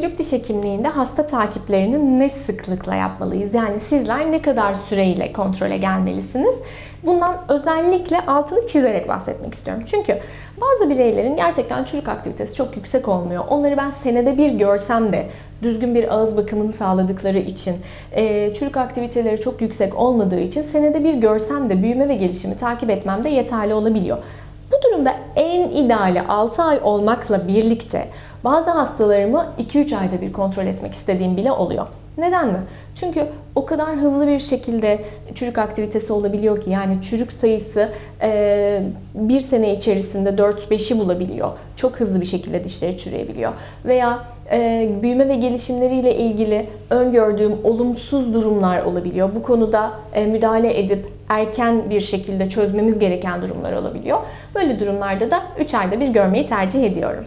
çocuk diş hekimliğinde hasta takiplerini ne sıklıkla yapmalıyız? Yani sizler ne kadar süreyle kontrole gelmelisiniz? Bundan özellikle altını çizerek bahsetmek istiyorum. Çünkü bazı bireylerin gerçekten çocuk aktivitesi çok yüksek olmuyor. Onları ben senede bir görsem de düzgün bir ağız bakımını sağladıkları için, e, çocuk aktiviteleri çok yüksek olmadığı için senede bir görsem de büyüme ve gelişimi takip etmem de yeterli olabiliyor. Bu durumda en ideali 6 ay olmakla birlikte bazı hastalarımı 2-3 ayda bir kontrol etmek istediğim bile oluyor. Neden mi? Çünkü o kadar hızlı bir şekilde çocuk aktivitesi olabiliyor ki yani çocuk sayısı e, bir sene içerisinde 4-5'i bulabiliyor. Çok hızlı bir şekilde dişleri çürüyebiliyor. Veya e, büyüme ve gelişimleriyle ilgili öngördüğüm olumsuz durumlar olabiliyor. Bu konuda e, müdahale edip erken bir şekilde çözmemiz gereken durumlar olabiliyor. Böyle durumlarda da 3 ayda bir görmeyi tercih ediyorum.